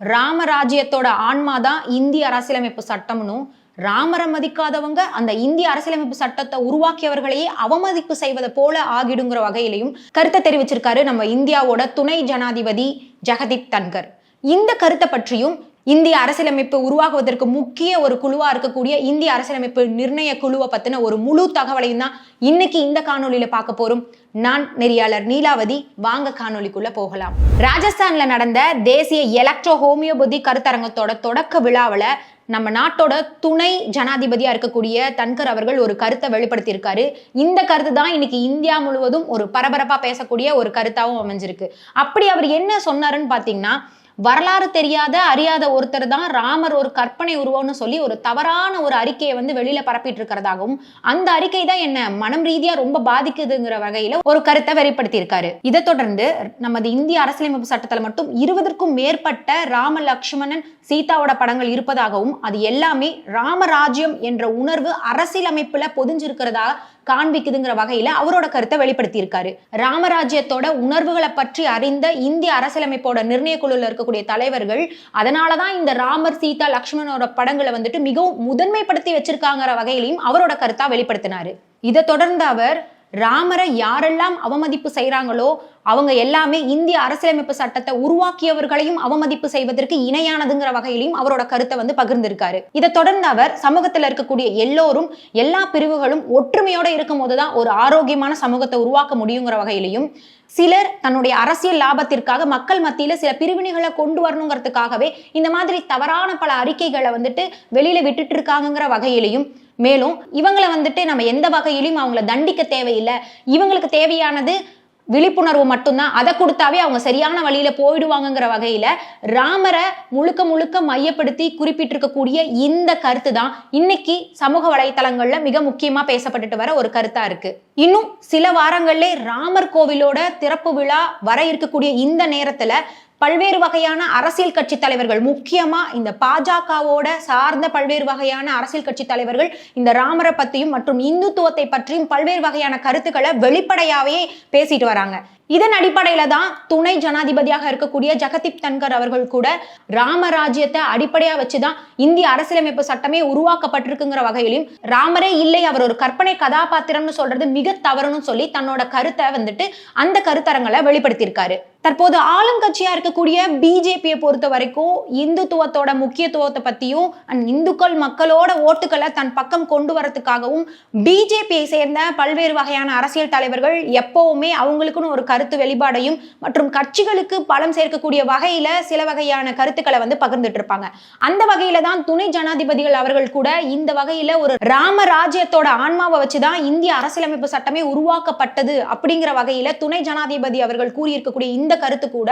ராமராஜ்யத்தோட ஆன்மா தான் இந்திய அரசியலமைப்பு சட்டம்னும் ராமரை மதிக்காதவங்க அந்த இந்திய அரசியலமைப்பு சட்டத்தை உருவாக்கியவர்களையே அவமதிப்பு செய்வதை போல ஆகிடுங்கிற வகையிலையும் கருத்தை தெரிவிச்சிருக்காரு நம்ம இந்தியாவோட துணை ஜனாதிபதி ஜெகதீப் தன்கர். இந்த கருத்தை பற்றியும் இந்திய அரசியலமைப்பு உருவாகுவதற்கு முக்கிய ஒரு குழுவா இருக்கக்கூடிய இந்திய அரசியலமைப்பு நிர்ணய குழுவை பத்தின ஒரு முழு தகவலையும் தான் இன்னைக்கு இந்த காணொலியில பார்க்க போறோம். நான் நெறியாளர் நீலாவதி. வாங்க காணொலிக்குள்ள போகலாம். ராஜஸ்தான்ல நடந்த தேசிய எலக்ட்ரோ ஹோமியோபதி கருத்தரங்கத்தோட தொடக்க விழாவில் நம்ம நாட்டோட துணை ஜனாதிபதியா இருக்கக்கூடிய தன்கர் அவர்கள் ஒரு கருத்தை வெளிப்படுத்தியிருக்காரு. இந்த கருத்து தான் இன்னைக்கு இந்தியா முழுவதும் ஒரு பரபரப்பா பேசக்கூடிய ஒரு கருத்தாவும் அமைஞ்சிருக்கு. அப்படி அவர் என்ன சொன்னாருன்னு பாத்தீங்கன்னா வரலாறு தெரியாத அறியாத ஒருத்தர் தான் ராமர் ஒரு கற்பனை உருவம்னு சொல்லி ஒரு தவறான ஒரு அறிக்கையை வந்து வெளியில பரப்பிட்டு இருக்கிறதாகவும் அந்த அறிக்கை தான் என்ன மனம் ரீதியா ரொம்ப பாதிக்குதுங்கிற வகையில ஒரு கருத்தை வெளிப்படுத்தி இருக்காரு இதை தொடர்ந்து நமது இந்திய அரசியலமைப்பு சட்டத்துல மட்டும் இருபதற்கும் மேற்பட்ட ராம லக்ஷ்மணன் சீதாவோட படங்கள் இருப்பதாகவும் அது எல்லாமே ராமராஜ்யம் என்ற உணர்வு அரசியலமைப்புல பொதிஞ்சிருக்கிறதா காண்பிக்குதுங்கிற வகையில அவரோட கருத்தை வெளிப்படுத்தி இருக்காரு ராமராஜ்யத்தோட உணர்வுகளை பற்றி அறிந்த இந்திய அரசியலமைப்போட நிர்ணய குழுல இருக்கக்கூடிய தலைவர்கள் அதனாலதான் இந்த ராமர் சீதா லக்ஷ்மணோட படங்களை வந்துட்டு மிகவும் முதன்மைப்படுத்தி வச்சிருக்காங்கிற வகையிலையும் அவரோட கருத்தா வெளிப்படுத்தினாரு. இதை தொடர்ந்து அவர் ராமரை யாரெல்லாம் அவமதிப்பு செய்கிறாங்களோ அவங்க எல்லாமே இந்திய அரசியலமைப்பு சட்டத்தை உருவாக்கியவர்களையும் அவமதிப்பு செய்வதற்கு இணையானதுங்கிற வகையிலையும் அவரோட கருத்தை வந்து பகிர்ந்திருக்காரு. இதை தொடர்ந்து அவர் சமூகத்தில் இருக்கக்கூடிய எல்லோரும் எல்லா பிரிவுகளும் ஒற்றுமையோட இருக்கும் போதுதான் ஒரு ஆரோக்கியமான சமூகத்தை உருவாக்க முடியுங்கிற வகையிலையும் சிலர் தன்னுடைய அரசியல் லாபத்திற்காக மக்கள் மத்தியில சில பிரிவினைகளை கொண்டு வரணுங்கிறதுக்காகவே இந்த மாதிரி தவறான பல அறிக்கைகளை வந்துட்டு வெளியில விட்டுட்டு இருக்காங்கங்கிற வகையிலையும் மேலும் இவங்களை வந்துட்டு நம்ம எந்த வகையிலையும் அவங்கள தண்டிக்க தேவையில்லை. இவங்களுக்கு தேவையானது விழிப்புணர்வு மட்டும்தான். அதை கொடுத்தாவே அவங்க சரியான வழியில போயிடுவாங்கங்கிற வகையில ராமரை முழுக்க முழுக்க மையப்படுத்தி குறிப்பிட்டிருக்கக்கூடிய இந்த கருத்து தான் இன்னைக்கு சமூக வலைத்தளங்கள்ல மிக முக்கியமா பேசப்பட்டுட்டு வர ஒரு கருத்தா இருக்கு. இன்னும் சில வாரங்கள்லே ராமர் கோவிலோட திறப்பு விழா வர இருக்கக்கூடிய இந்த நேரத்துல பல்வேறு வகையான அரசியல் கட்சி தலைவர்கள் முக்கியமா இந்த பாஜகவோட சார்ந்த பல்வேறு வகையான அரசியல் கட்சி தலைவர்கள் இந்த ராமரை பத்தியும் மற்றும் இந்துத்துவத்தை பற்றியும் பல்வேறு வகையான கருத்துக்களை வெளிப்படையாவே பேசிட்டு வராங்க. இதன் அடிப்படையில தான் துணை ஜனாதிபதியாக இருக்கக்கூடிய ஜெகதீப் தன்கர் அவர்கள் கூட ராமராஜ்யத்தை அடிப்படையா வச்சுதான் இந்திய அரசியலமைப்பு சட்டமே உருவாக்கப்பட்டிருக்குங்கிற வகையிலும் ராமரே இல்லை அவர் ஒரு கற்பனை கதாபாத்திரம்னு சொல்றது மிக தவறுன்னு சொல்லி தன்னோட கருத்தை வந்துட்டு அந்த கருத்தரங்களை வெளிப்படுத்தியிருக்காரு. தற்போது ஆளுங்கட்சியா இருக்கக்கூடிய பிஜேபியை பொறுத்த வரைக்கும் இந்துத்துவத்தோட முக்கியத்துவத்தை பத்தியும் அண்ட் இந்துக்கள் மக்களோட ஓட்டுகளை தன் பக்கம் கொண்டு வரதுக்காகவும் பிஜேபியை சேர்ந்த பல்வேறு வகையான அரசியல் தலைவர்கள் எப்பவுமே அவங்களுக்குன்னு ஒரு கருத்து வெளிப்பாடையும் மற்றும் கட்சிகளுக்கு பலம் சேர்க்கக்கூடிய வகையில சில வகையான கருத்துக்களை வந்து பகிர்ந்துட்டு இருப்பாங்க. அந்த வகையில தான் துணை ஜனாதிபதிகள் அவர்கள் கூட இந்த வகையில ஒரு ராம ராஜ்யத்தோட ஆன்மாவை வச்சுதான் இந்திய அரசியலமைப்பு சட்டமே உருவாக்கப்பட்டது அப்படிங்கிற வகையில துணை ஜனாதிபதி அவர்கள் கூறியிருக்கக்கூடிய இந்த கருத்து கூட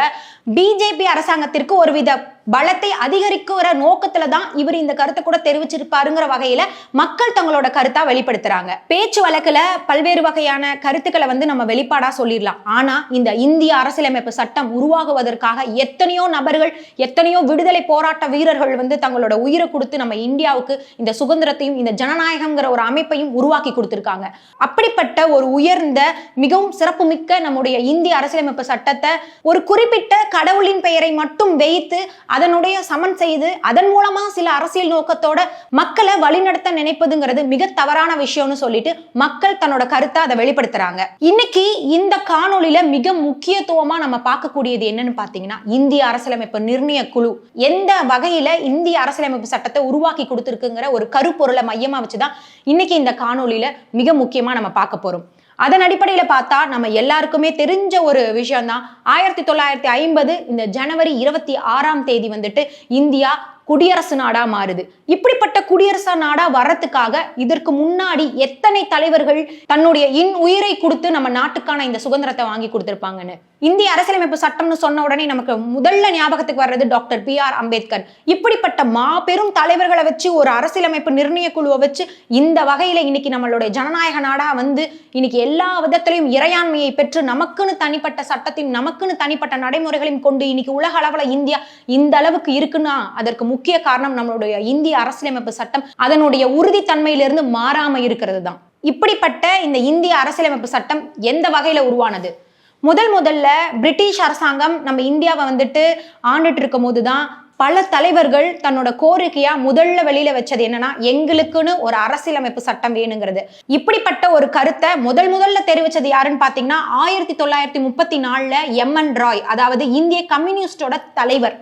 பிஜேபி அரசாங்கத்திற்கு ஒருவித பலத்தை அதிகரிக்கிற நோக்கத்துல தான் இவர் இந்த கருத்தை கூட தெரிவிச்சிருப்பாருங்கிற வகையில மக்கள் தங்களோட கருத்தா வெளிப்படுத்துறாங்க. பேச்சு வழக்குல பல்வேறு வகையான கருத்துக்களை வந்து நம்ம வெளிப்பாடா சொல்லிடலாம். ஆனா இந்த இந்திய அரசியலமைப்பு சட்டம் உருவாகுவதற்காக எத்தனையோ நபர்கள் எத்தனையோ விடுதலை போராட்ட வீரர்கள் வந்து தங்களோட உயிரை கொடுத்து நம்ம இந்தியாவுக்கு இந்த சுதந்திரத்தையும் இந்த ஜனநாயகம்ங்கிற ஒரு அமைப்பையும் உருவாக்கி கொடுத்திருக்காங்க. அப்படிப்பட்ட ஒரு உயர்ந்த மிகவும் சிறப்புமிக்க நம்முடைய இந்திய அரசியலமைப்பு சட்டத்தை ஒரு குறிப்பிட்ட கடவுளின் பெயரை மட்டும் வைத்து அதனுடைய சமன் செய்து அதன் மூலமா சில அரசியல் நோக்கத்தோட மக்களை வழிநடத்த நினைப்பதுங்கிறது மிக தவறான விஷயம்னு சொல்லிட்டு மக்கள் தன்னோட கருத்தை அதை வெளிப்படுத்துறாங்க. இன்னைக்கு இந்த காணொலியில மிக முக்கியத்துவமா நம்ம பார்க்கக்கூடியது என்னன்னு பாத்தீங்கன்னா இந்திய அரசியலமைப்பு நிர்ணய குழு. எந்த வகையில இந்திய அரசியலமைப்பு சட்டத்தை உருவாக்கி கொடுத்துருக்குங்கிற ஒரு கருப்பொருளை மையமா வச்சுதான் இன்னைக்கு இந்த காணொலியில மிக முக்கியமா நம்ம பார்க்க போறோம். அதன் அடிப்படையில் பார்த்தா நம்ம எல்லாருக்குமே தெரிஞ்ச ஒரு விஷயம்தான். ஆயிரத்தி தொள்ளாயிரத்தி ஐம்பது இந்த ஜனவரி இருபத்தி ஆறாம் தேதி வந்துட்டு இந்தியா குடியரசு நாடா மாறுது. இப்படிப்பட்ட குடியரசு நாடா வர்றதுக்காக இதற்கு முன்னாடி எத்தனை தலைவர்கள் தன்னுடைய இன் உயிரை கொடுத்து நம்ம நாட்டுக்கான இந்த சுதந்திரத்தை வாங்கி கொடுத்துருப்பாங்கன்னு? இந்திய அரசியலமைப்பு சட்டம்னு சொன்ன உடனே நமக்கு முதல்ல ஞாபகத்துக்கு வர்றது டாக்டர் பி ஆர் அம்பேத்கர். இப்படிப்பட்ட மாபெரும் தலைவர்களை வச்சு ஒரு அரசியலமைப்பு நிர்ணய குழுவை வச்சு இந்த வகையில இன்னைக்கு நம்மளுடைய ஜனநாயக நாடா வந்து இன்னைக்கு எல்லா விதத்திலையும் இறையாண்மையை பெற்று நமக்குன்னு தனிப்பட்ட சட்டத்தையும் நமக்குன்னு தனிப்பட்ட நடைமுறைகளையும் கொண்டு இன்னைக்கு உலக அளவுல இந்தியா இந்த அளவுக்கு இருக்குன்னா அதற்கு முக்கிய காரணம் நம்மளுடைய இந்திய அரசியலமைப்பு சட்டம். அதனுடைய உறுதித்தன்மையிலிருந்து மாறாம இருக்கிறது தான். இப்படிப்பட்ட இந்த இந்திய அரசியலமைப்பு சட்டம் எந்த வகையில உருவானது? முதல் முதல்ல பிரிட்டிஷ் அரசாங்கம் நம்ம இந்தியாவை வந்துட்டு ஆண்டுட்டு இருக்கும் போது தான் பல தலைவர்கள் தன்னோட கோரிக்கையா முதல்ல வெளியில வச்சது என்னன்னா எங்களுக்குன்னு ஒரு அரசியலமைப்பு சட்டம் வேணுங்கிறது. இப்படிப்பட்ட ஒரு கருத்தை முதல் முதல்ல தெரிவிச்சது யாருன்னு பாத்தீங்கன்னா ஆயிரத்தி தொள்ளாயிரத்தி முப்பத்தி நாலுல எம் என் ராய் அதாவது இந்திய கம்யூனிஸ்டோட தலைவர்.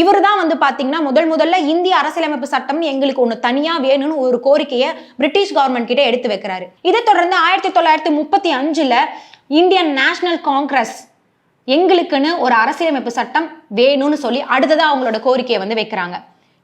இவர் தான் வந்து பாத்தீங்கன்னா முதல் முதல்ல இந்திய அரசியலமைப்பு சட்டம்னு எங்களுக்கு ஒன்று தனியா வேணும்னு ஒரு கோரிக்கையை பிரிட்டிஷ் கவர்மெண்ட் கிட்ட எடுத்து வைக்கிறாரு. இதை தொடர்ந்து ஆயிரத்தி தொள்ளாயிரத்தி முப்பத்தி அஞ்சுல இந்தியன் நேஷனல் காங்கிரஸ் எங்களுக்குன்னு ஒரு அரசியலமைப்பு சட்டம் வேணும்னு சொல்லி அடுத்ததாக அவங்களோட கோரிக்கையை வந்து வைக்கிறாங்க.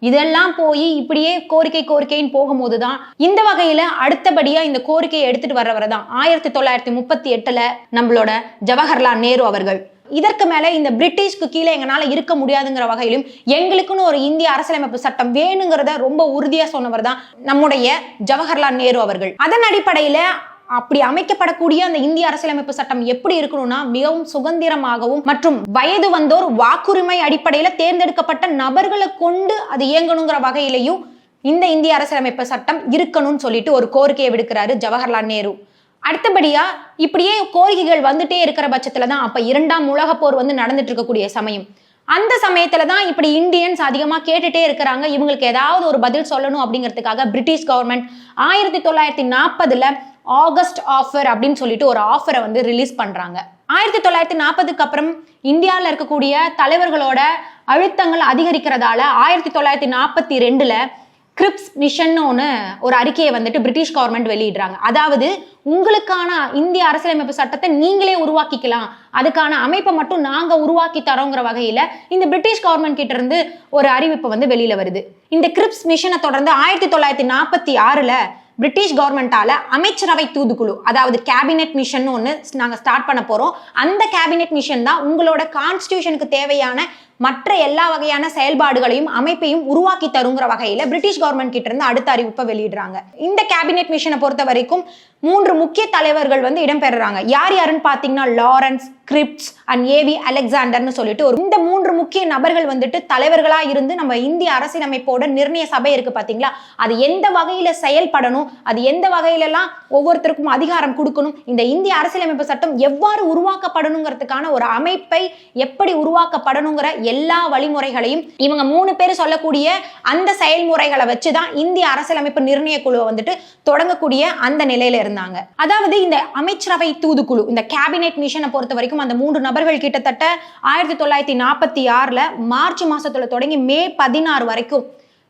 இதெல்லாம் போய் இப்படியே கோரிக்கை கோரிக்கைன்னு போகும்போது தான் இந்த வகையில அடுத்தபடியா இந்த கோரிக்கையை எடுத்துட்டு வர்றவர் தான் ஆயிரத்தி தொள்ளாயிரத்தி முப்பத்தி எட்டுல நம்மளோட ஜவஹர்லால் நேரு அவர்கள். இதற்கு மேல இந்த பிரிட்டிஷ்க்கு கீழே எங்களால இருக்க முடியாதுங்கிற வகையிலும் எங்களுக்குன்னு ஒரு இந்திய அரசியலமைப்பு சட்டம் வேணுங்கிறத ரொம்ப உறுதியா சொன்னவர் தான் நம்முடைய ஜவஹர்லால் நேரு அவர்கள். அதன் அடிப்படையில அப்படி அமைக்கப்படக்கூடிய அந்த இந்திய அரசியலமைப்பு சட்டம் எப்படி இருக்கணும்னா மிகவும் சுதந்திரமாகவும் மற்றும் வயது வந்தோர் வாக்குரிமை அடிப்படையில் தேர்ந்தெடுக்கப்பட்ட நபர்களை கொண்டு அது இயங்கணுங்கிற வகையிலையும் இந்த இந்திய அரசியலமைப்பு சட்டம் இருக்கணும்னு சொல்லிட்டு ஒரு கோரிக்கையை விடுக்கிறாரு ஜவஹர்லால் நேரு. அடுத்தபடியா இப்படியே கோரிக்கைகள் வந்துட்டே இருக்கிற பட்சத்துல தான் அப்ப இரண்டாம் உலக போர் வந்து நடந்துட்டு இருக்கக்கூடிய சமயம். அந்த சமயத்துல தான் இப்படி இந்தியன்ஸ் அதிகமா கேட்டுட்டே இருக்கிறாங்க. இவங்களுக்கு ஏதாவது ஒரு பதில் சொல்லணும் அப்படிங்கிறதுக்காக பிரிட்டிஷ் கவர்மெண்ட் ஆயிரத்தி தொள்ளாயிரத்தி நாற்பதுல ஆகஸ்ட் ஆஃபர் அப்படின்னு சொல்லிட்டு ஒரு ஆஃபரை வந்து ரிலீஸ் பண்ணுறாங்க ஆயிரத்தி தொள்ளாயிரத்தி நாற்பதுக்கு அப்புறம் இந்தியாவில் இருக்கக்கூடிய தலைவர்களோட அழுத்தங்கள் அதிகரிக்கிறதால ஆயிரத்தி தொள்ளாயிரத்தி நாற்பத்தி ரெண்டில் கிரிப்ஸ் மிஷன் ஒன்று ஒரு அறிக்கையை வந்துட்டு பிரிட்டிஷ் கவர்மெண்ட் வெளியிடுறாங்க. அதாவது உங்களுக்கான இந்திய அரசியலமைப்பு சட்டத்தை நீங்களே உருவாக்கிக்கலாம். அதுக்கான அமைப்பை மட்டும் நாங்கள் உருவாக்கி தரோங்கிற வகையில் இந்த பிரிட்டிஷ் கவர்மெண்ட் கிட்ட இருந்து ஒரு அறிவிப்பு வந்து வெளியில் வருது. இந்த கிரிப்ஸ் மிஷனை தொடர்ந்து ஆயிரத்தி தொள்ளாயிரத்தி நாற்பத்தி ஆறில் பிரிட்டிஷ் கவர்மெண்டால அமைச்சரவை தூதுக்குழு அதாவது கேபினெட் மிஷன் ஒன்று நாங்கள் ஸ்டார்ட் பண்ண போறோம். அந்த கேபினெட் மிஷன் தான் உங்களோட கான்ஸ்டியூஷனுக்கு தேவையான மற்ற எல்லா வகையான செயல்பாடுகளையும் அமைப்பையும் உருவாக்கி தருங்கிற வகையில பிரிட்டிஷ் கவர்மெண்ட் கிட்ட இருந்து அடுத்த அறிவிப்பை வெளியிடுறாங்க. இந்த கேபினெட் மிஷனை பொறுத்த வரைக்கும் மூன்று முக்கிய தலைவர்கள் வந்து இடம்பெறுறாங்க. யார் யாருன்னு பாத்தீங்கன்னா Lawrence Cripps and A V அலெக்சாண்டர்னு சொல்லிட்டு ஒரு இந்த மூன்று முக்கிய நபர்கள் வந்துட்டு தலைவர்களா இருந்து நம்ம இந்திய அரசியலமைப்போட நிர்ணய சபை இருக்கு பாத்தீங்களா அது எந்த வகையில செயல்படணும்? அது எந்த வகையிலலாம் ஒவ்வொருத்தருக்கும் அதிகாரம் கொடுக்கணும்? இந்த இந்திய அரசியலமைப்பு சட்டம் எவ்வாறு உருவாக்கப்படணுங்கிறதுக்கான ஒரு அமைப்பை எப்படி உருவாக்கப்படணுங்கிற எல்லா வழிமுறைகளையும் இவங்க மூணு பேர் சொல்லக்கூடிய அந்த செயல்முறைகளை வச்சுதான் இந்திய அரசியலமைப்பு நிர்ணய குழுவை வந்துட்டு தொடங்கக்கூடிய அந்த நிலையில இருந்தாங்க. அதாவது இந்த அமைச்சரவை தூதுக்குழு இந்த கேபினெட் மிஷனை பொறுத்த வரைக்கும் அந்த மூன்று நபர்கள் கிட்டத்தட்ட ஆயிரத்தி தொள்ளாயிரத்தி நாற்பத்தி ஆறுல மார்ச் மாசத்துல தொடங்கி மே பதினாறு வரைக்கும்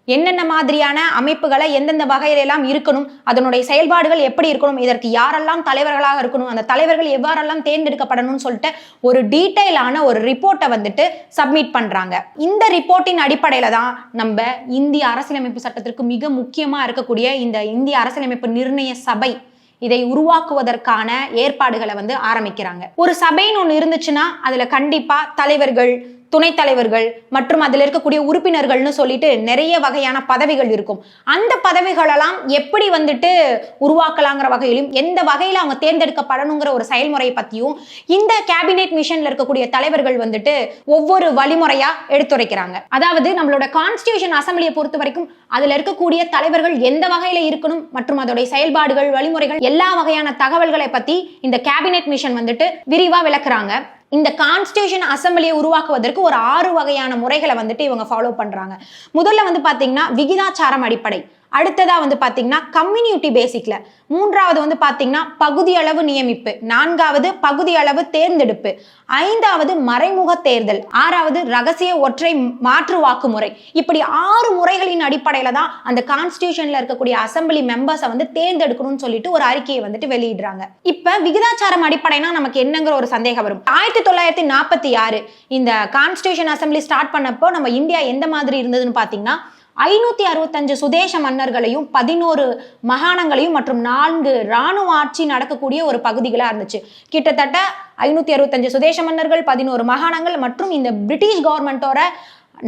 என்னென்ன மாதிரியான அமைப்புகளை எந்தெந்த வகையிலெல்லாம் இருக்கணும் அதனுடைய செயல்பாடுகள் எப்படி இருக்கணும் இதற்கு யாரெல்லாம் தலைவர்களாக இருக்கணும் அந்த தலைவர்கள் எவ்வாறெல்லாம் தேர்ந்தெடுக்கப்படணும்னு சொல்லிட்டு ஒரு டீட்டெயிலான ஒரு ரிப்போர்ட்டை வந்துட்டு சப்மிட் பண்ணுறாங்க இந்த ரிப்போர்ட்டின் அடிப்படையில் தான் நம்ம இந்திய அரசியலமைப்பு சட்டத்திற்கு மிக முக்கியமாக இருக்கக்கூடிய இந்த இந்திய அரசியலமைப்பு நிர்ணய சபை இதை உருவாக்குவதற்கான ஏற்பாடுகளை வந்து ஆரம்பிக்கிறாங்க. ஒரு சபைன்னு ஒன்று இருந்துச்சுன்னா அதில் கண்டிப்பாக தலைவர்கள் துணைத் தலைவர்கள் மற்றும் அதில் இருக்கக்கூடிய உறுப்பினர்கள்னு சொல்லிட்டு நிறைய வகையான பதவிகள் இருக்கும். அந்த பதவிகளெல்லாம் எப்படி வந்துட்டு உருவாக்கலாங்கிற வகையிலும் எந்த வகையில் அவங்க தேர்ந்தெடுக்கப்படணுங்கிற ஒரு செயல்முறையை பற்றியும் இந்த கேபினெட் மிஷனில் இருக்கக்கூடிய தலைவர்கள் வந்துட்டு ஒவ்வொரு வழிமுறையாக எடுத்துரைக்கிறாங்க. அதாவது நம்மளோட கான்ஸ்டியூஷன் அசம்பிளியை பொறுத்த வரைக்கும் அதில் இருக்கக்கூடிய தலைவர்கள் எந்த வகையில் இருக்கணும் மற்றும் அதோடைய செயல்பாடுகள் வழிமுறைகள் எல்லா வகையான தகவல்களை பற்றி இந்த கேபினெட் மிஷன் வந்துட்டு விரிவாக விளக்குறாங்க. இந்த கான்ஸ்டியூஷன் அசம்பிளியை உருவாக்குவதற்கு ஒரு ஆறு வகையான முறைகளை வந்துட்டு இவங்க ஃபாலோ பண்றாங்க. முதல்ல வந்து பாத்தீங்கன்னா விகிதாச்சாரம் அடிப்படை. அடுத்ததாக வந்து பார்த்தீங்கன்னா கம்யூனிட்டி பேசிக்கில் மூன்றாவது வந்து பார்த்தீங்கன்னா பகுதி அளவு நியமிப்பு. நான்காவது பகுதி அளவு தேர்ந்தெடுப்பு. ஐந்தாவது மறைமுக தேர்தல். ஆறாவது ரகசிய ஒற்றை மாற்று வாக்குமுறை. இப்படி ஆறு முறைகளின் அடிப்படையில் தான் அந்த கான்ஸ்டியூஷனில் இருக்கக்கூடிய அசம்பிளி மெம்பர்ஸை வந்து தேர்ந்தெடுக்கணும்னு சொல்லிட்டு ஒரு அறிக்கையை வந்துட்டு வெளியிடுறாங்க. இப்போ விகிதாச்சாரம் அடிப்படைனா நமக்கு என்னங்கிற ஒரு சந்தேகம் வரும். ஆயிரத்தி தொள்ளாயிரத்தி நாற்பத்தி ஆறு இந்த கான்ஸ்டியூஷன் அசம்பிளி ஸ்டார்ட் பண்ணப்போ நம்ம இந்தியா எந்த மாதிரி இருந்ததுன்னு பார்த்தீங்கன்னா ஐநூத்தி அறுபத்தஞ்சு சுதேச மன்னர்களையும் பதினோரு மகாணங்களையும் மற்றும் நான்கு இராணுவ ஆட்சி நடக்கக்கூடிய ஒரு பகுதிகளாக இருந்துச்சு. கிட்டத்தட்ட ஐநூத்தி அறுபத்தஞ்சு சுதேச மன்னர்கள் பதினோரு மகாணங்கள் மற்றும் இந்த பிரிட்டிஷ் கவர்மெண்டோட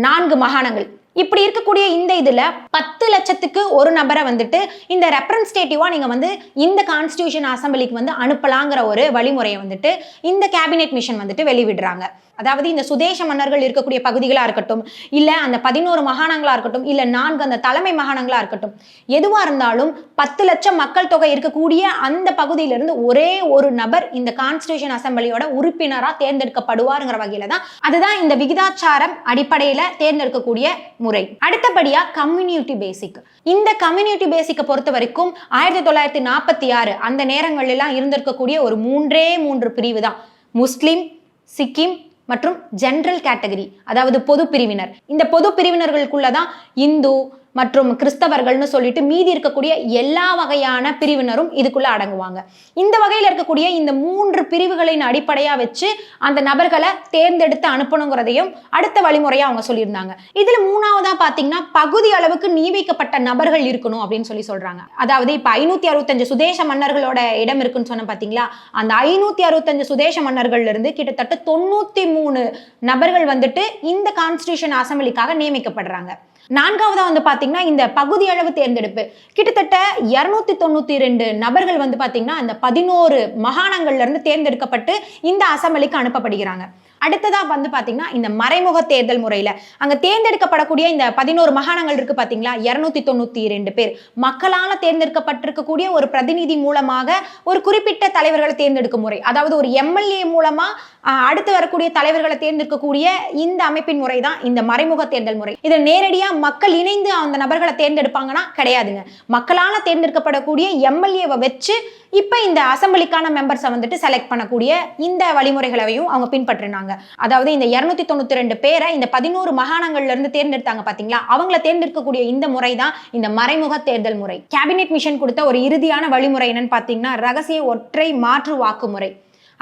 நான்கு மகாணங்கள். இப்படி இருக்கக்கூடிய இந்த இதில் பத்து லட்சத்துக்கு ஒரு நபரை வந்துட்டு இந்த ரெப்ரன்ஸ்டேட்டிவாக நீங்கள் வந்து இந்த கான்ஸ்டியூஷன் அசம்பிளிக்கு வந்து அனுப்பலாங்கிற ஒரு வழிமுறையை வந்துட்டு இந்த கேபினெட் மிஷன் வந்துட்டு வெளிவிடுறாங்க அதாவது இந்த சுதேச மன்னர்கள் இருக்கக்கூடிய பகுதிகளாக இருக்கட்டும் இல்லை அந்த பதினோரு மகாணங்களாக இருக்கட்டும் இல்லை நான்கு அந்த தலைமை மகாணங்களாக இருக்கட்டும் எதுவாக இருந்தாலும் பத்து லட்சம் மக்கள் தொகை இருக்கக்கூடிய அந்த பகுதியிலிருந்து ஒரே ஒரு நபர் இந்த கான்ஸ்டியூஷன் அசம்பிளியோட உறுப்பினராக தேர்ந்தெடுக்கப்படுவாருங்கிற வகையில் தான் அதுதான் இந்த விகிதாச்சாரம் அடிப்படையில் தேர்ந்தெடுக்கக்கூடிய முறை. அடுத்தபடியாக கம்யூனிட்டி பேசிக் இந்த கம்யூனிட்டி பேசிக்கை பொறுத்த வரைக்கும் ஆயிரத்தி தொள்ளாயிரத்தி நாற்பத்தி ஆறு அந்த நேரங்களிலெல்லாம் இருந்திருக்கக்கூடிய ஒரு மூன்றே மூன்று பிரிவு தான். முஸ்லீம் சிக்கிம் மற்றும் ஜென்ரல் கேட்டகரி அதாவது பொது பிரிவினர். இந்த பொது பிரிவினர்களுக்குள்ள தான் இந்து மற்றும் கிறிஸ்தவர்கள்னு சொல்லிட்டு மீதி இருக்கக்கூடிய எல்லா வகையான பிரிவினரும் இதுக்குள்ள அடங்குவாங்க. இந்த வகையில் இருக்கக்கூடிய இந்த மூன்று பிரிவுகளின் அடிப்படையா வச்சு அந்த நபர்களை தேர்ந்தெடுத்து அனுப்பணுங்கிறதையும் அடுத்த வழிமுறையா அவங்க சொல்லியிருந்தாங்க. இதுல மூணாவதா பாத்தீங்கன்னா பகுதி அளவுக்கு நியமிக்கப்பட்ட நபர்கள் இருக்கணும் அப்படின்னு சொல்லி சொல்றாங்க. அதாவது இப்ப ஐநூத்தி அறுபத்தஞ்சு சுதேச மன்னர்களோட இடம் இருக்குன்னு சொன்ன பாத்தீங்களா? அந்த ஐநூத்தி அறுபத்தஞ்சு சுதேச மன்னர்கள்ல இருந்து கிட்டத்தட்ட தொண்ணூத்தி மூணு நபர்கள் வந்துட்டு இந்த கான்ஸ்டியூஷன் அசம்பிளிக்காக நியமிக்கப்படுறாங்க. நான்காவதா வந்து பாத்தீங்கன்னா இந்த பகுதி அளவு தேர்ந்தெடுப்பு. கிட்டத்தட்ட இருநூத்தி தொண்ணூத்தி ரெண்டு நபர்கள் வந்து பாத்தீங்கன்னா அந்த பதினோரு மாகாணங்கள்ல இருந்து தேர்ந்தெடுக்கப்பட்டு இந்த அசம்பிளிக்கு அனுப்பப்படுகிறாங்க. அடுத்ததாக வந்து பார்த்தீங்கன்னா இந்த மறைமுக தேர்தல் முறையில் அங்கே தேர்ந்தெடுக்கப்படக்கூடிய இந்த பதினோரு மாகாணங்கள் இருக்கு பார்த்தீங்களா இரநூத்தி தொண்ணூற்றி ரெண்டு பேர். மக்களால் தேர்ந்தெடுக்கப்பட்டிருக்கக்கூடிய ஒரு பிரதிநிதி மூலமாக ஒரு குறிப்பிட்ட தலைவர்களை தேர்ந்தெடுக்கும் முறை. அதாவது ஒரு எம்எல்ஏ மூலமாக அடுத்து வரக்கூடிய தலைவர்களை தேர்ந்தெடுக்கக்கூடிய இந்த அமைப்பின் முறை தான் இந்த மறைமுக தேர்தல் முறை. இதில் நேரடியாக மக்கள் இணைந்து அந்த நபர்களை தேர்ந்தெடுப்பாங்கன்னா கிடையாதுங்க. மக்களால் தேர்ந்தெடுக்கப்படக்கூடிய எம்எல்ஏவை வச்சு இப்போ இந்த அசம்பிளிக்கான மெம்பர்ஸை வந்துட்டு செலக்ட் பண்ணக்கூடிய இந்த வழிமுறைகளையும் அவங்க பின்பற்றினாங்க. அதாவது இந்த இருநூத்தி தொண்ணூத்தி ரெண்டு பேரை இந்த பதினோரு மாகாணங்கள்ல இருந்து தேர்ந்தெடுத்தாங்க பாத்தீங்களா? அவங்கள தேர்ந்தெடுக்கக்கூடிய இந்த முறை தான் இந்த மறைமுக தேர்தல் முறை. கேபினெட் மிஷன் கொடுத்த ஒரு இறுதியான வழிமுறை என்னன்னு பாத்தீங்கன்னா ரகசிய ஒற்றை மாற்று வாக்குமுறை.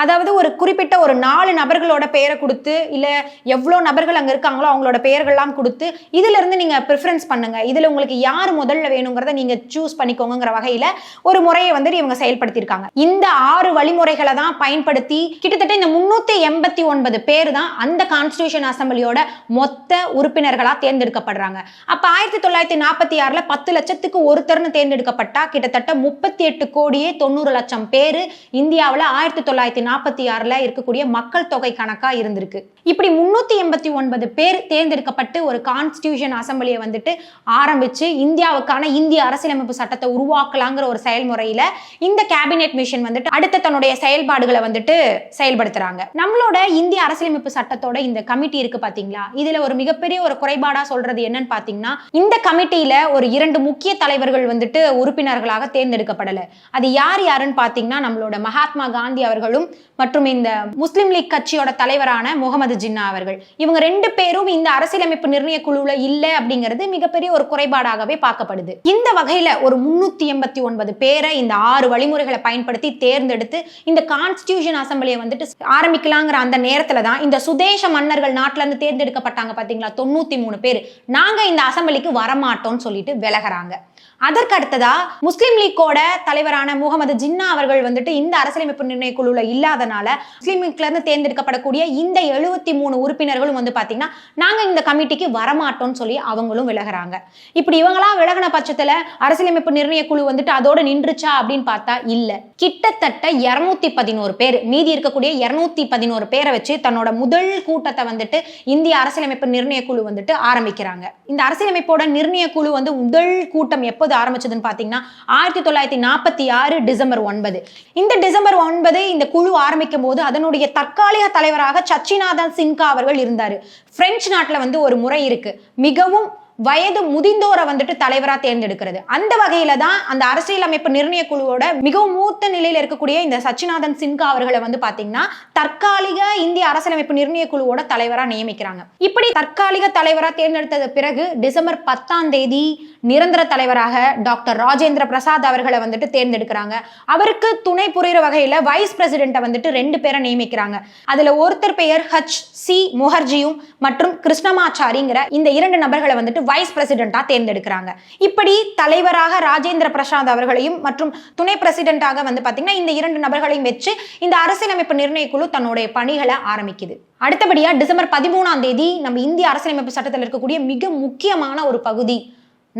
அதாவது ஒரு குறிப்பிட்ட ஒரு நாலு நபர்களோட பெயரை கொடுத்து இல்லை எவ்வளோ நபர்கள் அங்கே இருக்காங்களோ அவங்களோட பெயர்கள்லாம் கொடுத்து இதிலிருந்து நீங்கள் ப்ரிஃபரன்ஸ் பண்ணுங்கள் இதில் உங்களுக்கு யார் முதல்ல வேணுங்கிறத நீங்கள் சூஸ் பண்ணிக்கோங்கிற வகையில் ஒரு முறையை வந்துட்டு இவங்க செயல்படுத்தியிருக்காங்க. இந்த ஆறு வழிமுறைகளை தான் பயன்படுத்தி கிட்டத்தட்ட இந்த முந்நூற்றி எண்பத்தி ஒன்பது பேர் தான் அந்த கான்ஸ்டியூஷன் அசம்பிளியோட மொத்த உறுப்பினர்களாக தேர்ந்தெடுக்கப்படுறாங்க. அப்போ ஆயிரத்தி தொள்ளாயிரத்தி நாற்பத்தி ஆறில் பத்து லட்சத்துக்கு ஒருத்தர்னு தேர்ந்தெடுக்கப்பட்டா கிட்டத்தட்ட முப்பத்தி எட்டு கோடியே தொண்ணூறு லட்சம் பேர் இந்தியாவில் ஆயிரத்தி தொள்ளாயிரத்தி நாற்பத்தி ஆறில் இருக்கக்கூடிய மக்கள் தொகை கணக்காக இருந்திருக்கு. இப்படி முன்னூற்றி எண்பத்தி ஒன்பது பேர் தேர்ந்தெடுக்கப்பட்டு ஒரு கான்ஸ்டியூஷன் அசம்பிளியை வந்துட்டு ஆரம்பித்து இந்தியாவுக்கான இந்திய அரசியலமைப்பு சட்டத்தை உருவாக்கலாங்கிற ஒரு செயல்முறையில் இந்த கேபினெட் மிஷன் வந்துட்டு அடுத்த தன்னுடைய செயல்பாடுகளை வந்துட்டு செயல்படுத்துகிறாங்க நம்மளோட இந்திய அரசியலமைப்பு சட்டத்தோட இந்த கமிட்டி இருக்கு பாத்தீங்களா? இதுல ஒரு மிகப்பெரிய ஒரு குறைபாடா சொல்றது என்னன்னு பாத்தீங்கன்னா இந்த கமிட்டியில ஒரு இரண்டு முக்கிய தலைவர்கள் வந்துட்டு உறுப்பினர்களாக தேர்ந்தெடுக்கப்படல. அது யார் யாருன்னு பாத்தீங்கன்னா நம்மளோட மகாத்மா காந்தி அவர்களும் மற்றும் இந்த முஸ்லிம் லீக் கட்சியோட தலைவரான முகமது ஜின்னா அவர்கள். இவங்க ரெண்டு பேரும் இந்த அரசியலமைப்பு நிர்ணய குழுல இல்ல அப்படிங்கிறது மிகப்பெரிய ஒரு குறைபாடாகவே பார்க்கப்படுது. இந்த வகையில ஒரு முன்னூத்தி எண்பத்தி ஒன்பது பேரை இந்த ஆறு வழிமுறைகளை பயன்படுத்தி தேர்ந்தெடுத்து இந்த கான்ஸ்டியூஷன் அசம்பிளியை வந்துட்டு ஆரம்பிக்கலாங்கிற அந்த நேரத்துல தான் இந்த சுதேச மன்னர்கள் நாட்டுல இருந்து தேர்ந்தெடுக்கப்பட்டாங்க பாத்தீங்களா? தொண்ணூத்தி மூணு பேர். நாங்க இந்த அசம்பிளிக்கு வரமாட்டோம்னு சொல்லிட்டு விலகிறாங்க. அதற்கு அடுத்ததா முஸ்லீம் லீக்கோட தலைவரான முகமது ஜின்னா அவர்கள் வந்துட்டு இந்த அரசியலமைப்பு நிர்ணய குழுல இல்லாதனால முஸ்லீம் லீக்ல இருந்து தேர்ந்தெடுக்கப்படக்கூடிய இந்த எழுபத்தி மூணு உறுப்பினர்களும் வந்து பாத்தீங்கன்னா நாங்க இந்த கமிட்டிக்கு வரமாட்டோம்னு சொல்லி அவங்களும் விலகுறாங்க. இப்படி இவங்களா விலகின பட்சத்துல அரசியலமைப்பு நிர்ணய குழு வந்துட்டு அதோட நின்றுச்சா அப்படின்னு பார்த்தா இல்ல. கிட்டத்தட்ட இருநூத்தி பதினோரு பேர் மீதி இருக்கக்கூடிய இருநூத்தி பதினோரு பேரை வச்சு தன்னோட முதல் கூட்டத்தை வந்துட்டு இந்திய அரசியலமைப்பு நிர்ணய குழு வந்துட்டு ஆரம்பிக்கிறாங்க. இந்த அரசியலமைப்போட நிர்ணய குழு வந்து முதல் கூட்டம் எப்போது ஆரம்பிச்சதுன்னு பார்த்தீங்கன்னா ஆயிரத்தி தொள்ளாயிரத்தி நாற்பத்தி ஆறு டிசம்பர் ஒன்பது. இந்த டிசம்பர் ஒன்பது இந்த குழு ஆரம்பிக்கும் போது அதனுடைய தற்காலிக தலைவராக சச்சிநாதன் சின்கா அவர்கள் இருந்தார். பிரெஞ்சு நாட்டில் வந்து ஒரு முறை இருக்கு. மிகவும் வயது முதிந்தோரை வந்துட்டு தலைவரா தேர்ந்தெடுக்கிறது. அந்த வகையில தான் அந்த அரசியலமைப்பு நிர்ணய குழுவோட மிகவும் மூத்த நிலையில இருக்கக்கூடிய இந்த சச்சிநாதன் சின்கா அவர்களை வந்து பாத்தீங்கன்னா தற்காலிக இந்திய அரசியலமைப்பு நிர்ணய குழுவோட தலைவரா நியமிக்கிறாங்க. இப்படி தற்காலிக தலைவரா தேர்ந்தெடுத்தது பிறகு டிசம்பர் பத்தாம் தேதி நிரந்தர தலைவராக டாக்டர் ராஜேந்திர பிரசாத் அவர்களை வந்துட்டு தேர்ந்தெடுக்கிறாங்க. அவருக்கு துணை புரிகிற வகையில வைஸ் பிரசிடென்ட்டை வந்துட்டு ரெண்டு பேரை நியமிக்கிறாங்க. அதுல ஒருத்தர் பெயர் ஹச் சி முகர்ஜியும் மற்றும் கிருஷ்ணமாச்சாரிங்கிற இந்த இரண்டு நபர்களை வந்துட்டு வைஸ் பிரசிடென்ட்டா தேர்ந்தெடுக்கிறாங்க. இப்படி தலைவராக ராஜேந்திர பிரசாத் அவர்களையும் மற்றும் துணை பிரசிடென்ட்டாக வந்து பார்த்தீங்கன்னா இந்த இரண்டு நபர்களையும் வச்சு இந்த அரசியலமைப்பு நிர்ணய குழு தன்னுடைய பணிகளை ஆரம்பிக்குது. அடுத்தபடியாக டிசம்பர் பதிமூணாம் தேதி நம்ம இந்திய அரசியலமைப்பு சட்டத்தில் இருக்கக்கூடிய மிக முக்கியமான ஒரு பகுதி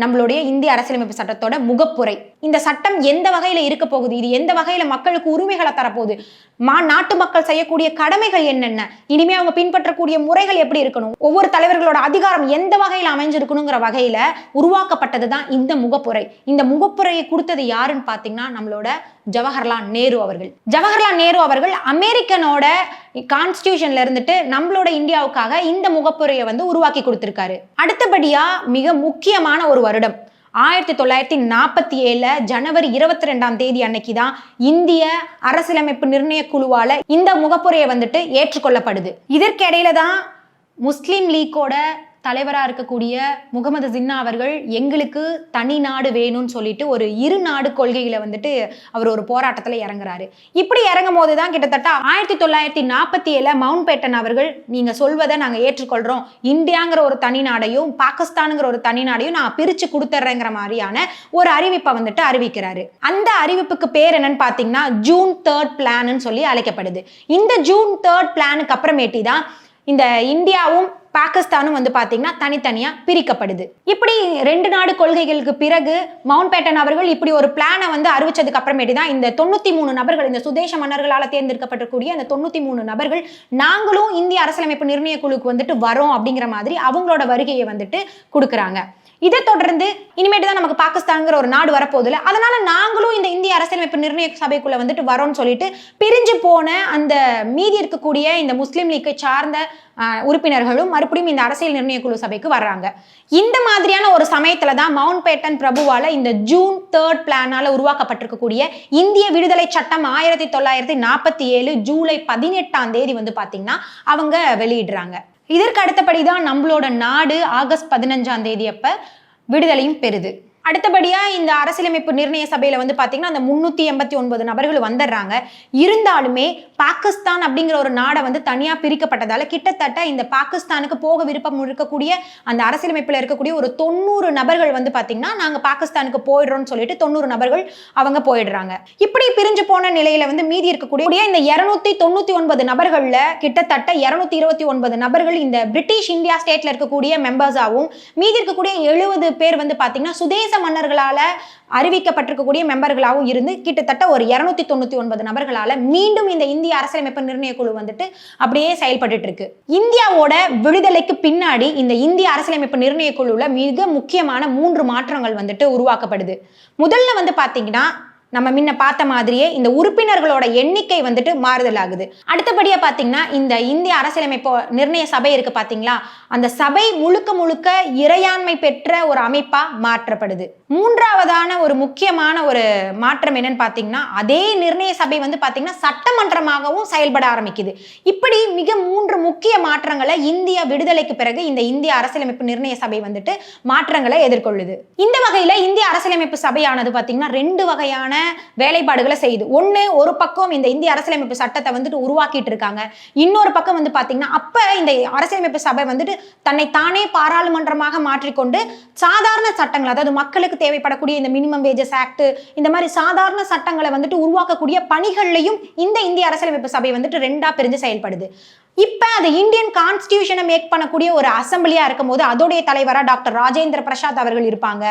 நம்மளுடைய இந்திய அரசியலமைப்பு சட்டத்தோட முகப்புரை. இந்த சட்டம் எந்த வகையில இருக்க போகுது? இது எந்த வகையில மக்களுக்கு உரிமைகளை தரப்போகுது? மா நாட்டு மக்கள் செய்யக்கூடிய கடமைகள் என்னென்ன? இனிமே அவங்க பின்பற்றக்கூடிய முறைகள் எப்படி இருக்கணும்? ஒவ்வொரு தலைவர்களோட அதிகாரம் எந்த வகையில் அமைஞ்சிருக்கணுங்கிற வகையில உருவாக்கப்பட்டது தான் இந்த முகப்புரை. இந்த முகப்புரையை கொடுத்தது யாருன்னு பாத்தீங்கன்னா நம்மளோட ஜவஹர்லால் நேரு அவர்கள். ஜவஹர்லால் நேரு அவர்கள் அமெரிக்கனோட கான்ஸ்டியூஷன்ல இருந்துட்டு நம்மளோட இந்தியாவுக்காக இந்த முகப்புரையை வந்து உருவாக்கி கொடுத்திருக்காரு. அடுத்தபடியா மிக முக்கியமான ஒரு வருடம். ஆயிரத்தி தொள்ளாயிரத்தி நாற்பத்தி ஏழுல ஜனவரி இருபத்தி ரெண்டாம் தேதி அன்னைக்கு தான் இந்திய அரசியலமைப்பு நிர்ணய குழுவால இந்த முகப்புரையை வந்துட்டு ஏற்றுக்கொள்ளப்படுது. இதற்கிடையில தான் முஸ்லீம் லீக்கோட தலைவராக இருக்கக்கூடிய முகமது ஜின்னா அவர்கள் எங்களுக்கு தனி நாடு வேணும்னு சொல்லிட்டு ஒரு இரு நாடு கொள்கைகளை வந்துட்டு அவர் ஒரு போராட்டத்தில் இறங்குறாரு. இப்படி இறங்கும் போது தான் கிட்டத்தட்ட ஆயிரத்தி தொள்ளாயிரத்தி நாற்பத்தி ஏழு மவுண்ட் பேட்டன் அவர்கள் நீங்க சொல்வதை நாங்கள் ஏற்றுக்கொள்றோம். இந்தியாங்கிற ஒரு தனி நாடையும் பாகிஸ்தானுங்கிற ஒரு தனி நாடையும் நான் பிரிச்சு கொடுத்துட்றேங்கிற மாதிரியான ஒரு அறிவிப்பை வந்துட்டு அறிவிக்கிறாரு. அந்த அறிவிப்புக்கு பேர் என்னன்னு பார்த்தீங்கன்னா ஜூன் தேர்ட் பிளான்னு சொல்லி அழைக்கப்படுது. இந்த ஜூன் தேர்ட் பிளானுக்கு அப்புறமேட்டி தான் இந்த இந்தியாவும் பாகிஸ்தானும் வந்து பார்த்தீங்கன்னா தனித்தனியாக பிரிக்கப்படுது. இப்படி ரெண்டு நாடு கொள்கைகளுக்கு பிறகு மவுண்ட் பேட்டன் அவர்கள் இப்படி ஒரு பிளானை வந்து அறிவிச்சதுக்கு அப்புறமேட்டு தான் இந்த தொண்ணூத்தி மூணு நபர்கள் இந்த சுதேச மன்னர்களால் தேர்ந்தெடுக்கப்பட்டக்கூடிய அந்த தொண்ணூத்தி மூணு நபர்கள் நாங்களும் இந்திய அரசியலமைப்பு நிர்ணய குழுக்கு வந்துட்டு வரோம் அப்படிங்கிற மாதிரி அவங்களோட வருகையை வந்துட்டு கொடுக்குறாங்க. இதை தொடர்ந்து இனிமேட்டு தான் நமக்கு பாகிஸ்தான்ங்கிற ஒரு நாடு வரப்போகுதுல அதனால நாங்களும் இந்த இந்திய அரசியலமைப்பு நிர்ணய சபைக்குள்ள வந்துட்டு வரோம்னு சொல்லிட்டு பிரிஞ்சு போன அந்த மீதி இருக்கக்கூடிய இந்த முஸ்லீம் லீக்கை சார்ந்த உறுப்பினர்களும் மறுபடியும் இந்த அரசியல் நிர்ணய குழு சபைக்கு வர்றாங்க. இந்த மாதிரியான ஒரு சமயத்துல தான் மவுண்ட் பேட்டன் பிரபுவால இந்த ஜூன் தேர்ட் பிளானால உருவாக்கப்பட்டிருக்கக்கூடிய இந்திய விடுதலை சட்டம் ஆயிரத்தி தொள்ளாயிரத்தி நாற்பத்தி ஏழு ஜூலை பதினெட்டாம் தேதி வந்து பாத்தீங்கன்னா அவங்க வெளியிடுறாங்க. இதற்கு அடுத்தபடி தான் நம்மளோட நாடு ஆகஸ்ட் பதினஞ்சாம் தேதி அப்ப விடுதலையும் பெறுது. அடுத்தபடியா இந்த அரசியலமைப்பு நிர்ணய சபையில வந்து பாத்தீங்கன்னா அந்த முன்னூத்தி எண்பத்தி ஒன்பது நபர்கள் வந்துடுறாங்க. இருந்தாலுமே பாகிஸ்தான் அப்படிங்கிற ஒரு நாடை வந்து தனியா பிரிக்கப்பட்டதால கிட்டத்தட்ட இந்த பாகிஸ்தானுக்கு போக விருப்பம் இருக்கக்கூடிய அந்த அரசியலமைப்புல இருக்கக்கூடிய ஒரு தொண்ணூறு நபர்கள் வந்து பாத்தீங்கன்னா நாங்க பாகிஸ்தானுக்கு போயிடுறோம்னு சொல்லிட்டு தொண்ணூறு நபர்கள் அவங்க போயிடுறாங்க. இப்படி பிரிஞ்சு போன நிலையில வந்து மீதி இருக்கக்கூடிய இந்த இருநூத்தி தொண்ணூத்தி ஒன்பது நபர்கள்ல கிட்டத்தட்ட இருநூத்தி இருபத்தி ஒன்பது நபர்கள் இந்த பிரிட்டிஷ் இந்தியா ஸ்டேட்ல இருக்கக்கூடிய மெம்பர்ஸாவும் மீதி இருக்கக்கூடிய எழுபது பேர் வந்து பாத்தீங்கன்னா சுதேச மன்னர்களால் அறிவிக்கப்பட்டிருக்கக்கூடிய மெம்பர்களாகவும் இருந்து கிட்டத்தட்ட ஒரு இரநூத்தி தொண்ணூத்தி ஒன்பது நபர்களால மீண்டும் இந்த இந்திய அரசியலமைப்பு நிர்ணய குழு வந்துட்டு அப்படியே செயல்பட்டு இருக்கு இந்தியாவோட விடுதலைக்கு பின்னாடி இந்த இந்திய அரசியலமைப்பு நிர்ணய குழுல மிக முக்கியமான மூன்று மாற்றங்கள் வந்துட்டு உருவாக்கப்படுது. முதல்ல வந்து பாத்தீங்கன்னா நம்ம முன்ன பார்த்த மாதிரியே இந்த உறுப்பினர்களோட எண்ணிக்கை வந்துட்டு மாறுதல் ஆகுது அடுத்தபடியாக பார்த்தீங்கன்னா இந்த இந்திய அரசியலமைப்பு நிர்ணய சபை இருக்கு பார்த்தீங்களா? அந்த சபை முழுக்க முழுக்க இறையாண்மை பெற்ற ஒரு அமைப்பா மாற்றப்படுது. மூன்றாவதான ஒரு முக்கியமான ஒரு மாற்றம் என்னன்னு பார்த்தீங்கன்னா அதே நிர்ணய சபை வந்து பார்த்தீங்கன்னா சட்டமன்றமாகவும் செயல்பட ஆரம்பிக்குது. இப்படி மிக மூன்று முக்கிய மாற்றங்களை இந்திய விடுதலைக்கு பிறகு இந்த இந்திய அரசியலமைப்பு நிர்ணய சபை வந்துட்டு மாற்றங்களை எதிர்கொள்ளுது. இந்த வகையில இந்திய அரசியலமைப்பு சபையானது பார்த்தீங்கன்னா ரெண்டு வகையான வேலைப்பாடுகளை செய்யுது. ஒன்று ஒரு பக்கம் இந்த இந்திய அரசியலமைப்பு சட்டத்தை வந்துட்டு உருவாக்கிட்டு இருக்காங்க. இன்னொரு பக்கம் வந்து பார்த்தீங்கன்னா அப்போ இந்த அரசியலமைப்பு சபை வந்துட்டு தன்னை தானே பாராளுமன்றமாக மாற்றிக்கொண்டு சாதாரண சட்டங்கள் அதாவது மக்களுக்கு தேவைப்படக்கூடிய இந்த மினிமம் வேஜஸ் ஆக்ட் இந்த மாதிரி சாதாரண சட்டங்களை வந்துட்டு உருவாக்கக்கூடிய பணிகள்லையும் இந்த இந்திய அரசியலமைப்பு சபை வந்துட்டு ரெண்டா பிரிஞ்சு செயல்படுது. இப்ப அது இந்தியன் கான்ஸ்டியூஷனை மேக் பண்ணக்கூடிய ஒரு அசம்பிளியா இருக்கும்போது அதோடைய தலைவரா டாக்டர் ராஜேந்திர பிரசாத் அவர்கள் இருப்பாங்க.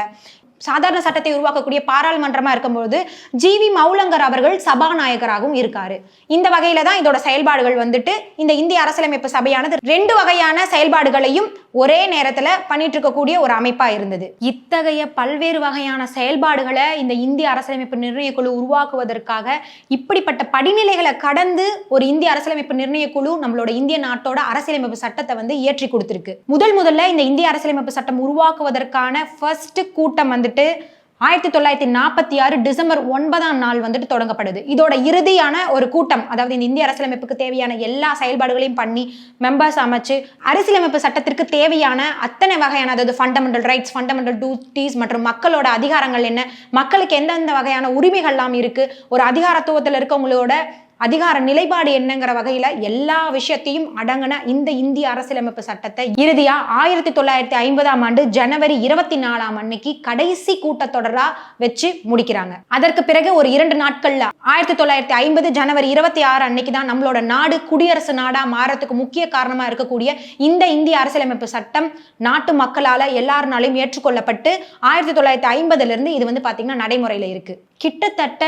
சாதாரண சட்டத்தை உருவாக்கக்கூடிய பாராளுமன்றமா இருக்கும்போது ஜிவி மௌலங்கர் அவர்கள் சபாநாயகராகவும் இருக்காரு. இந்த வகையில தான் இதோட செயல்பாடுகள் வந்துட்டு இந்த இந்திய அரசியலமைப்பு சபையானது ரெண்டு வகையான செயல்பாடுகளையும் ஒரே நேரத்துல பண்ணிட்டு இருக்கக்கூடிய ஒரு அமைப்பா இருந்தது. இத்தகைய பல்வேறு வகையான செயல்பாடுகளை இந்த இந்திய அரசியலமைப்பு நிர்ணய குழு உருவாக்குவதற்காக இப்படிப்பட்ட படிநிலைகளை கடந்து ஒரு இந்திய அரசியலமைப்பு நிர்ணய குழு நம்மளோட இந்திய நாட்டோட அரசியலமைப்பு சட்டத்தை வந்து இயற்றி கொடுத்திருக்கு. முதல் முதல்ல இந்த இந்திய அரசியலமைப்பு சட்டம் உருவாக்குவதற்கான ஃபர்ஸ்ட் கூட்டம் வந்து வந்துட்டு ஆயிரத்தி தொள்ளாயிரத்தி நாற்பத்தி ஆறு டிசம்பர் ஒன்பதாம் நாள் வந்துட்டு தொடங்கப்படுது. இதோட இறுதியான ஒரு கூட்டம் அதாவது இந்த இந்திய அரசியலமைப்புக்கு தேவையான எல்லா செயல்பாடுகளையும் பண்ணி மெம்பர்ஸ் அமைச்சு அரசியலமைப்பு சட்டத்திற்கு தேவையான அத்தனை வகையான அதாவது ஃபண்டமெண்டல் ரைட்ஸ் ஃபண்டமெண்டல் டியூட்டிஸ் மற்றும் மக்களோட அதிகாரங்கள் என்ன மக்களுக்கு எந்தெந்த வகையான உரிமைகள்லாம் இருக்கு ஒரு அதிகாரத்துவத்தில் இருக்கவங்களோட அதிகார நிலைப்பாடு என்னங்கிற வகையில எல்லா விஷயத்தையும் அடங்கின இந்த இந்திய அரசியலமைப்பு சட்டத்தை இறுதியா ஆயிரத்தி தொள்ளாயிரத்தி ஐம்பதாம் ஆண்டு ஜனவரி இருபத்தி நாலாம் அன்னைக்கு கடைசி கூட்டத்தொடரா வச்சு முடிக்கிறாங்க. அதற்கு பிறகு ஒரு இரண்டு நாட்கள்ல ஆயிரத்தி தொள்ளாயிரத்தி ஐம்பது ஜனவரி இருபத்தி ஆறு அன்னைக்கு தான் நம்மளோட நாடு குடியரசு நாடா மாறத்துக்கு முக்கிய காரணமா இருக்கக்கூடிய இந்த இந்திய அரசியலமைப்பு சட்டம் நாட்டு மக்களால எல்லாருனாலையும் ஏற்றுக்கொள்ளப்பட்டு ஆயிரத்தி தொள்ளாயிரத்தி ஐம்பதுல இருந்து இது வந்து பாத்தீங்கன்னா நடைமுறையில இருக்கு. கிட்டத்தட்ட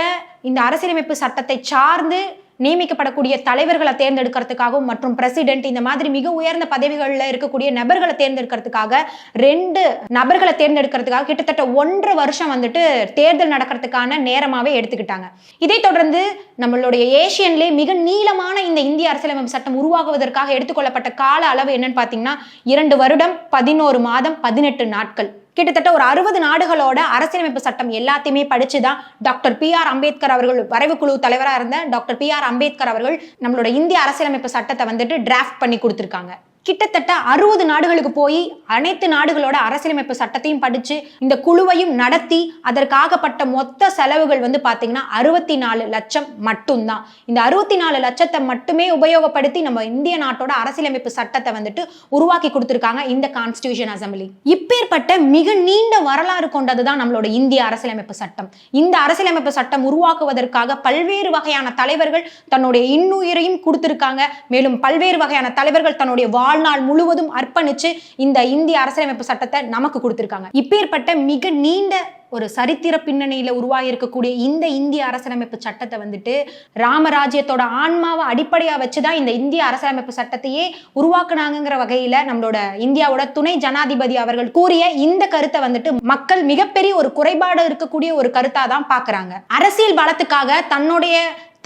இந்த அரசியலமைப்பு சட்டத்தை சார்ந்து நியமிக்கப்படக்கூடிய தலைவர்களை தேர்ந்தெடுக்கிறதுக்காகவும் மற்றும் பிரசிடென்ட் இந்த மாதிரி மிக உயர்ந்த பதவிகளில் இருக்கக்கூடிய நபர்களை தேர்ந்தெடுக்கிறதுக்காக ரெண்டு நபர்களை தேர்ந்தெடுக்கிறதுக்காக கிட்டத்தட்ட ஒன்றரை வருஷம் வந்துட்டு தேர்தல் நடக்கிறதுக்கான நேரமாகவே எடுத்துக்கிட்டாங்க. இதை தொடர்ந்து நம்மளுடைய ஏஷியன்லேயே மிக நீளமான இந்த இந்திய அரசியலமைப்பு சட்டம் உருவாகுவதற்காக எடுத்துக்கொள்ளப்பட்ட கால அளவு என்னன்னு பார்த்தீங்கன்னா இரண்டு வருடம் பதினோரு மாதம் பதினெட்டு நாட்கள். கிட்டத்தட்ட ஒரு அறுபது நாடுகளோட அரசியலமைப்பு சட்டம் எல்லாத்தையுமே படிச்சு தான் டாக்டர் பி ஆர் அம்பேத்கர் அவர்கள் வரைவு குழு தலைவராக இருந்த டாக்டர் பி ஆர் அம்பேத்கர் அவர்கள் நம்மளோட இந்திய அரசியலமைப்பு சட்டத்தை வந்துட்டு டிராஃப்ட் பண்ணி கொடுத்துருக்காங்க. கிட்டத்தட்ட அறுபது நாடுகளுக்கு போய் அனைத்து நாடுகளோட அரசியலமைப்பு சட்டத்தையும் படிச்சு இந்த குழுவையும் நடத்தி அதற்காகப்பட்ட மொத்த செலவுகள் வந்து பாத்தீங்கன்னா அறுபத்தி நாலு லட்சம் மட்டும்தான். இந்த அறுபத்தி நாலு லட்சத்தை மட்டுமே உபயோகப்படுத்தி நம்ம இந்திய நாட்டோட அரசியலமைப்பு சட்டத்தை வந்துட்டு உருவாக்கி கொடுத்துருக்காங்க இந்த கான்ஸ்டியூஷன் அசம்பிளி இப்பேற்பட்ட மிக நீண்ட வரலாறு கொண்டது தான் நம்மளோட இந்திய அரசியலமைப்பு சட்டம். இந்த அரசியலமைப்பு சட்டம் உருவாக்குவதற்காக பல்வேறு வகையான தலைவர்கள் தன்னுடைய இன்னுயிரையும் கொடுத்திருக்காங்க. மேலும் பல்வேறு வகையான தலைவர்கள் தன்னுடைய வாழ் வாழ்நாள் முழுவதும் அர்ப்பணிச்சு இந்த இந்திய அரசியலமைப்பு சட்டத்தை நமக்கு கொடுத்துருக்காங்க. இப்பேற்பட்ட மிக நீண்ட ஒரு சரித்திர பின்னணியில உருவாகி இருக்கக்கூடிய இந்த இந்திய அரசியலமைப்பு சட்டத்தை வந்துட்டு ராமராஜ்யத்தோட ஆன்மாவை அடிப்படையா வச்சுதான் இந்த இந்திய அரசியலமைப்பு சட்டத்தையே உருவாக்குனாங்கிற வகையில நம்மளோட இந்தியாவோட துணை ஜனாதிபதி அவர்கள் கூறிய இந்த கருத்தை வந்துட்டு மக்கள் மிகப்பெரிய ஒரு குறைபாடு இருக்கக்கூடிய ஒரு கருத்தா தான் பாக்குறாங்க அரசியல் பலத்துக்காக தன்னுடைய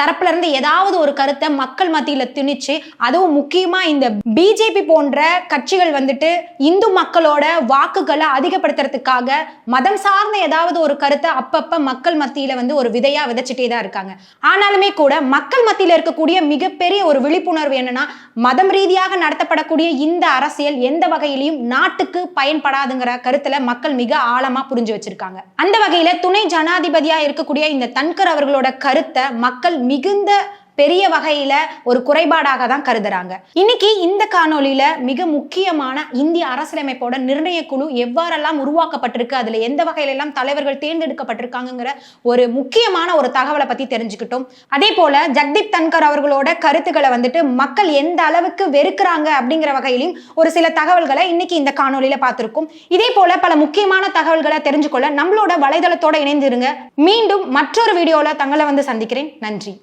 தரப்புல இருந்து ஏதாவது ஒரு கருத்தை மக்கள் மத்தியில திணிச்சு அதுவும் முக்கியமா இந்த பிஜேபி போன்ற கட்சிகள் வந்துட்டு இந்து மக்களோட வாக்குகளை அதிகப்படுத்துறதுக்காக மதம் சார்ந்த ஏதாவது ஒரு கருத்தை அப்பப்ப மக்கள் மத்தியில வந்து ஒரு விதையா விதைச்சிட்டே தான் இருக்காங்க. ஆனாலுமே கூட மக்கள் மத்தியில இருக்கக்கூடிய மிகப்பெரிய ஒரு விழிப்புணர்வு என்னன்னா மதம் ரீதியாக நடத்தப்படக்கூடிய இந்த அரசியல் எந்த வகையிலையும் நாட்டுக்கு பயன்படாதுங்கிற கருத்துல மக்கள் மிக ஆழமா புரிஞ்சு வச்சிருக்காங்க. அந்த வகையில துணை ஜனாதிபதியா இருக்கக்கூடிய இந்த தன்கர் அவர்களோட கருத்தை மக்கள் மிகுந்த பெரிய வகையில ஒரு குறைபாடாக தான் கருதுறாங்க. இன்னைக்கு இந்த காணொலியில மிக முக்கியமான இந்திய அரசியலமைப்போட நிர்ணய குழு எவ்வாறெல்லாம் உருவாக்கப்பட்டிருக்கு அதுல எந்த வகையில எல்லாம் தலைவர்கள் தேர்ந்தெடுக்கப்பட்டிருக்காங்கிற ஒரு முக்கியமான ஒரு தகவலை பத்தி தெரிஞ்சுக்கிட்டோம். அதே போல ஜக்தீப் தன்கர் அவர்களோட கருத்துக்களை வந்துட்டு மக்கள் எந்த அளவுக்கு வெறுக்கிறாங்க அப்படிங்கிற வகையிலும் ஒரு சில தகவல்களை இன்னைக்கு இந்த காணொலியில பார்த்திருக்கோம். இதே போல பல முக்கியமான தகவல்களை தெரிஞ்சுக்கொள்ள நம்மளோட வலைதளத்தோட இணைந்திருங்க. மீண்டும் மற்றொரு வீடியோல தங்களை வந்து சந்திக்கிறேன். நன்றி.